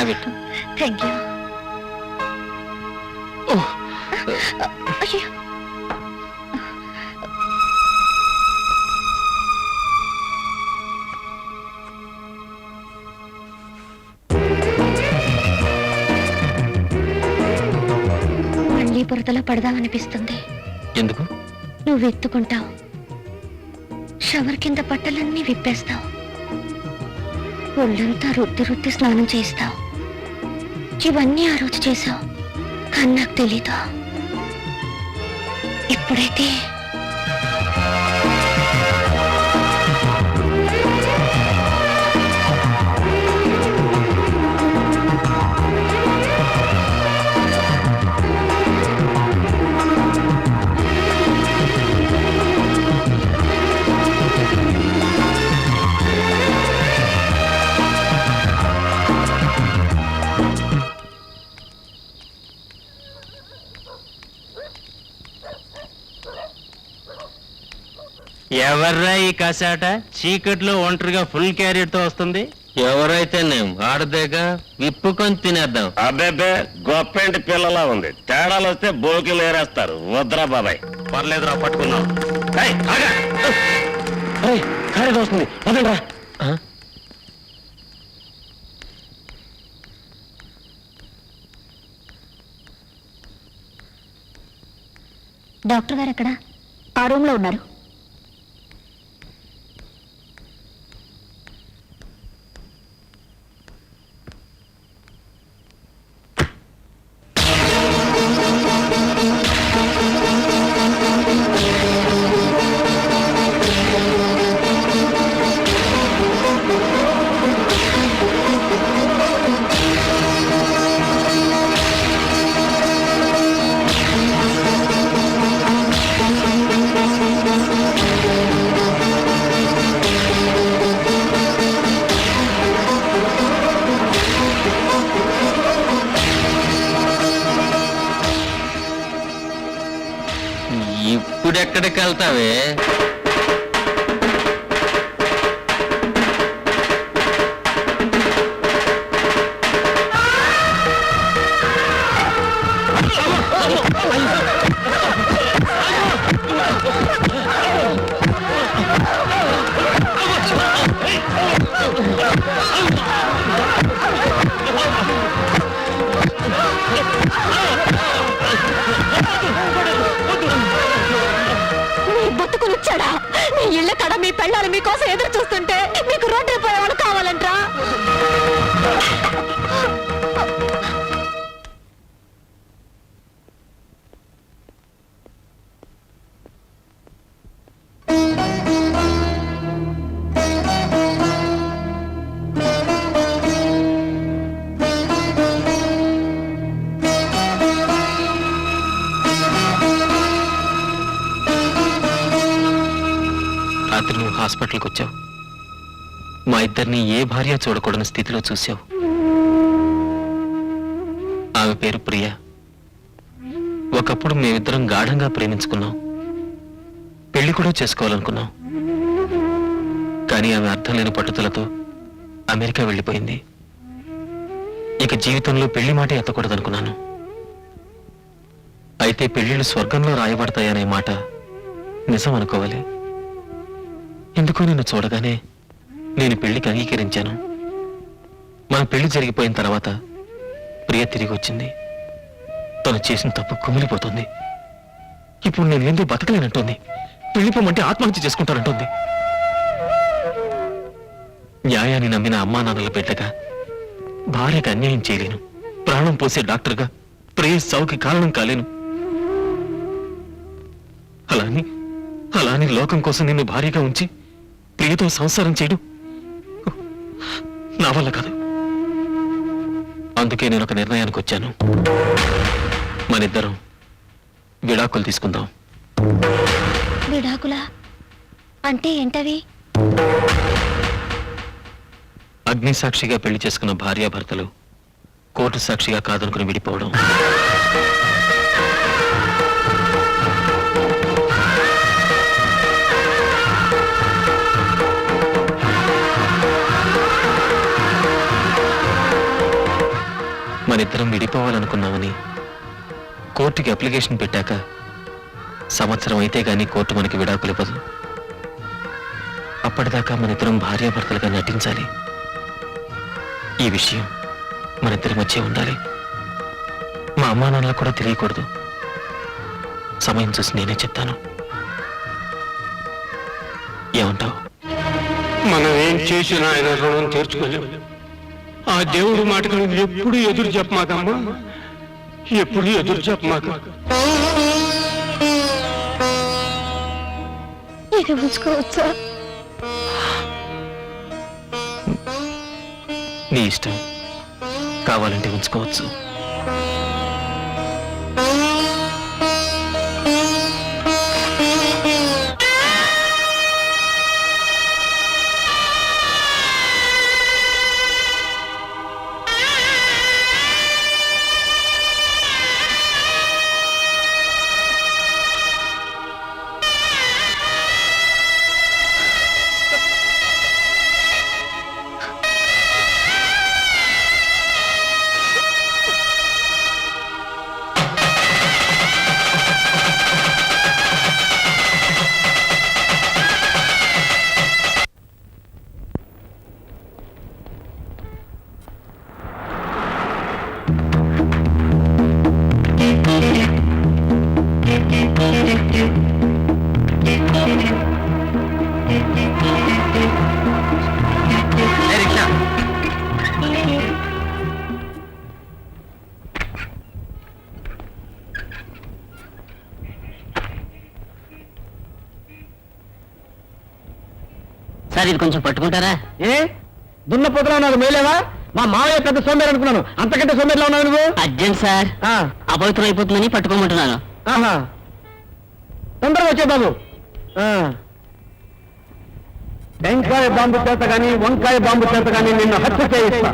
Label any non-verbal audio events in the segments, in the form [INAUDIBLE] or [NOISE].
Have it thank you అయ్యో. మళ్ళీ బురదలో పడదామనిపిస్తుంది. ఎందుకు? నువ్వు ఎత్తుకుంటావు షవర్ కింద బట్టలన్నీ విప్పేస్తావు. ఒళ్ళంతా రుద్ది రుద్ది స్నానం చేస్తావు ఇవన్నీ ఆ రోజు చేశావు. కానీ నాకు తెలీదు. ఇప్పుడైతే ఎవర్రా ఈ కసాట? చీకట్లో ఒంటరిగా ఫుల్ క్యారియర్తో వస్తుంది? ఎవరైతే నేను ఆడదేగా విప్పుకొని తినేద్దాం. అబ్బేబే గొప్పింటి పిల్లలా ఉంది. తేడాలు వస్తే బోకిలు ఏరేస్తారు. వద్రా బాబాయ్. పర్లేదురా పట్టుకున్నాం ఏయ్, ఆగా! ఏయ్, కారేదో వస్తుంది? డాక్టర్ గారు ఎక్కడ? ఆ రూమ్లో ఉన్నారు. ఇప్పుడెక్కడికి వెళ్తావే? రాత్రి నువ్వు హాస్పిటల్కి వచ్చావు. మా ఇద్దరిని ఏ భార్య చూడకూడని స్థితిలో చూసావు ఆమె పేరు ప్రియ. ఒకప్పుడు మేమిద్దరం గాఢంగా ప్రేమించుకున్నాం. పెళ్ళి కూడా చేసుకోవాలనుకున్నాం. కానీ ఆమె అర్థం లేని పట్టుదలతో అమెరికా వెళ్ళిపోయింది. ఇక జీవితంలో పెళ్ళి మాట ఎత్తకూడదనుకున్నాను. అయితే పెళ్ళిళ్ళు స్వర్గంలో రాయబడతాయనే మాట నిజం అనుకోవాలి ఎందుకో నిన్ను చూడగానే నేను పెళ్ళికి అంగీకరించాను. మన పెళ్ళి జరిగిపోయిన తర్వాత ప్రియ తిరిగి వచ్చింది. తను చేసిన తప్పు కుమిలిపోతుంది. ఇప్పుడు నేను ఎందుకు బతకలేనంటుంది? పెళ్ళిపోమంటే ఆత్మహత్య చేసుకుంటానంటుంది. న్యాయాన్ని నమ్మిన అమ్మా నాన్నల బిడ్డగా భార్యకు అన్యాయం చేయలేను. ప్రాణం పోసే డాక్టర్గా ప్రియ సావుకి కారణం కాలేను. అలాని అలాని లోకం కోసం నిన్ను భార్యగా ఉంచి ప్రియతో సంసారం చేయడం. నా వల్ల కాదు. అందుకే నేను ఒక నిర్ణయానికి వచ్చాను. మనిద్దరం విడాకులు తీసుకుందాం. విడాకులా? అంటే ఏంటవి? అగ్ని సాక్షిగా పెళ్ళి చేసుకున్న భార్యాభర్తలు కోర్టు సాక్షిగా కాదనుకుని విడిపోవడం. మనిద్దరం విడిపోవాలనుకున్నామని కోర్టుకి అప్లికేషన్ పెట్టాక సంవత్సరం అయితే గానీ కోర్టు మనకి విడాకులివ్వదు అప్పటిదాకా మనిద్దరం భార్యాభర్తలుగా నటించాలి. ఈ విషయం మనిద్దరి మధ్య ఉండాలి. మా అమ్మా నాన్నలకు కూడా తెలియకూడదు. సమయం చూసి నేనే చెప్తాను. ఏమంటావు? మనం ఏం చేసినా ఆయన రుణం తీర్చుకోలేము ఆ దేవుడు మాటకు ఎప్పుడు ఎదురు చెప్పమాకమ్మా? ఎప్పుడు ఎదురు చెప్పమాక. ఇది ఉంచుకోవచ్చా? నీ ఇష్టం. కావాలంటే ఉంచుకోవచ్చు. సార్ ఇది కొంచెం పట్టుకుంటారా? ఏ? దున్న పొదలో నాకు మేలేవా? మా మావయ్య పెద్ద సోమేరు అనుకున్నాను. అంతకంటే సోమేరులో ఉన్నావు నువ్వు? Urgent sir. ఆ, అపవిత్రం అయిపోతుందని పట్టుకోమంటున్నాను. ఆహా. తొందరగా వచ్చే బాబు. ఆ. టెంకాయ బాంబు చేత గాని వంకాయ బాంబు చేత గాని నిన్ను హత్య చేయిస్తా.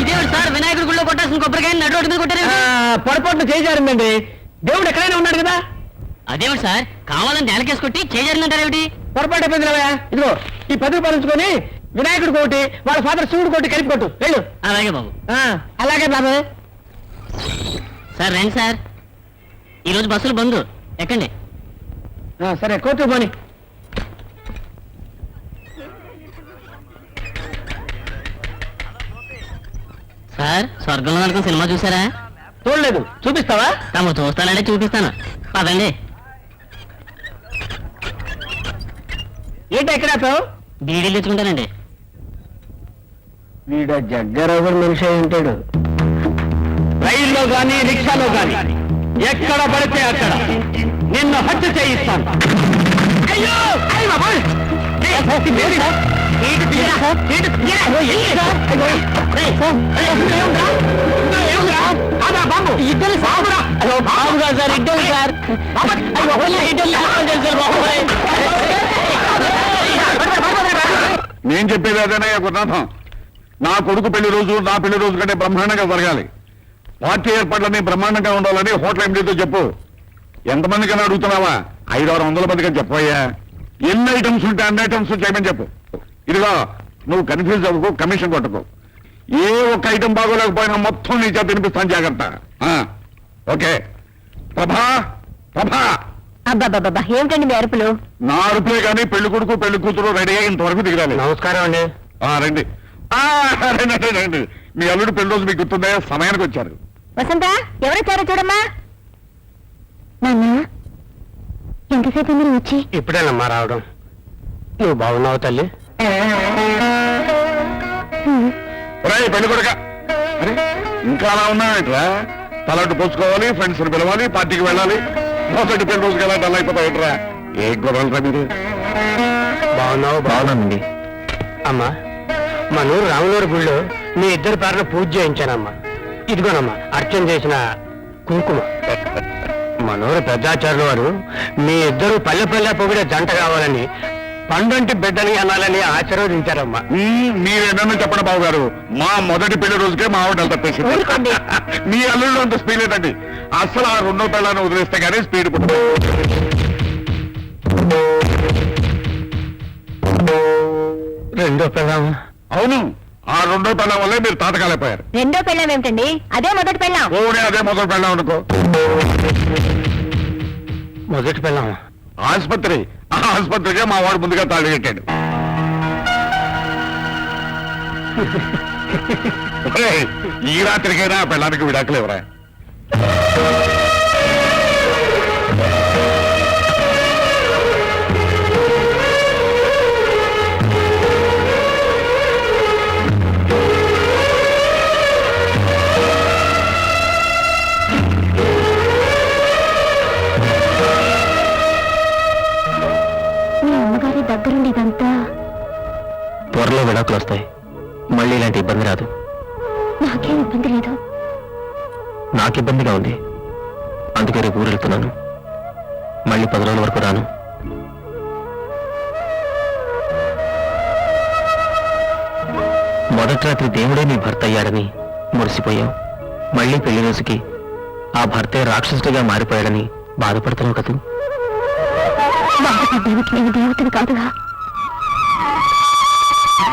ఇదే సార్? వినాయకుడి గుళ్ళో కొట్టాల్సిన కొబ్బరికాయ నడు రోడ్డు మీద కొట్టారు ఆ, పొరపాటున చేజారిందండి. దేవుడు ఎక్కడైనా ఉన్నాడు కదా? అదేమిటి సార్? కావాలని నేలకేసి కొట్టి చేజారిందంటారేమిటి పొరపాటు అయిపోయింది రావయ్య. ఇదిగో ఈ పది రూపాయలు ఉంచుకొని వినాయకుడు కోటి వాళ్ళ ఫాదర్ శివుడు కోటి కలిపి కొట్టు. వెళ్ళు. అలాగే బాబు. ఆ, అలాగే బాబు. సార్ రండి సార్. ఈరోజు బస్సులు బంద్. ఎక్కండి. సరే కోర్టు పోని. సార్ స్వర్గంలో అనుకున్న సినిమా చూసారా చూడలేదు. చూపిస్తావా? తమ చూస్తానంటే చూపిస్తాను. పదండి. ఏంటి ఎక్కడ ఆపావు? బీడీలు తెచ్చుకుంటానండి. వీడ జగ్గరవరు మనిషి అయి ఉంటాడు రైల్లో గాని రిక్షాలో గాని ఎక్కడ పడితే అక్కడ నిన్ను హత్య చేయిస్తాను అయ్యో? ఇద్దరు కాదు సార్, ఇద్దరు సార్. నేను చెప్పేది అదేనయ్య గురునాథం నా కొడుకు పెళ్ళి రోజు నా పెళ్ళి రోజు కంటే బ్రహ్మాండంగా జరగాలి పార్టీ ఏర్పాట్లన్నీ బ్రహ్మాండంగా ఉండాలని హోటల్ ఎండీతో చెప్పు. ఎంతమందికైనా అడుగుతున్నావా? ఐదు ఆరు వందల మందికి చెప్పయ్యా ఎన్ని ఐటమ్స్ ఉంటే అన్ని ఐటమ్స్ చేయమని చెప్పు. ఇదిగో నువ్వు కన్ఫ్యూజ్ అవ్వకు కమిషన్ కొట్టకు. ఏ ఒక్క ఐటమ్ బాగోలేకపోయినా మొత్తం నీ చేత వినిపిస్తాను జాగ్రత్త. ఆ, ఓకే. ప్రభా ప్రభా. అబ్బాబాబా ఏమిటండి మీ అరుపులు? నా అరుపులే కానీ పెళ్ళి కొడుకు పెళ్ళి కూతురు రెడీ అయ్యి ఇంతవరకు దిగరాలి నమస్కారం అండి. ఆ, రండి. ఆ, రండి, రండి, రండి. మీ అల్లుడు పెళ్ళి రోజు మీకు గుర్తుందా సమయానికి వచ్చారు. వసంత ఎవరొచ్చారో చూడమ్మా. నాన్న ఎంతసేపు మీరు వచ్చి? ఇప్పుడేనమ్మా రావడం. నువ్వు బాగున్నావు తల్లి? ఒరేయ్, పెళ్ళి కొడుక. అరే ఇంకా అలా ఉన్నావేంట్రా? తలట్టు పోసుకోవాలి ఫ్రెండ్స్ పిలవాలి పార్టీకి వెళ్ళాలి. మొదటి పెళ్ళి రోజుకి ఎలా డల్ అయిపోతావేంట్రా? ఏ గొడవలరా మీరు బాగున్నావు బాగున్నానండి. అమ్మా మా నూరు రాములూరు గుళ్ళో మీ ఇద్దరు పేరున పూజ చేయించానమ్మా. ఇదిగోనమ్మా అర్చన చేసిన కుంకుమ. మా నూరు పెద్దాచార్యుల వారు మీ ఇద్దరు పల్లె పల్లె పొగిడే జంట కావాలని పండంటి బిడ్డని అనాలని ఆశీర్వదించారమ్మా. మ్మ్, మీరేనన్నా చెప్పండి బాబు గారు మా మొదటి పెళ్ళి రోజుకే మా ఆవిడ తప్పేసింది [LAUGHS] మీ అల్లుళ్ళు అంత స్పీడ్ లేదండి. అసలు ఆ రెండో పెళ్ళాన్ని వదిలేస్తే కానీ స్పీడ్ రెండో పిల్లమ్మ అవును. ఆ రెండో పెళ్ళం వల్లే మీరు తాతకాలైపోయారు. రెండో పెళ్ళం ఏమిటండి? అదే మొదటి పెళ్ళం. ఓనే అదే మొదలు పెళ్ళాం అనుకో. మొదటి పెళ్ళాం. ఆసుపత్రి. ఆ ఆసుపత్రికే మా వాడు ముందుగా తాళి కట్టాడు. [LAUGHS] ఒరేయ్, ఈ రాత్రికైనా ఆ పెళ్ళానికి విడాకులు మళ్ళీ పది రోజుల వరకు రాను. మొదటి రాత్రి దేవుడే నీ భర్త అయ్యాడని మురిసిపోయావు. మళ్ళీ పెళ్ళి రోజుకి ఆ భర్తే రాక్షసుడిగా మారిపోయాడని బాధపడుతున్నావు కదూ? బాధపడ్డానికి కాదుగా.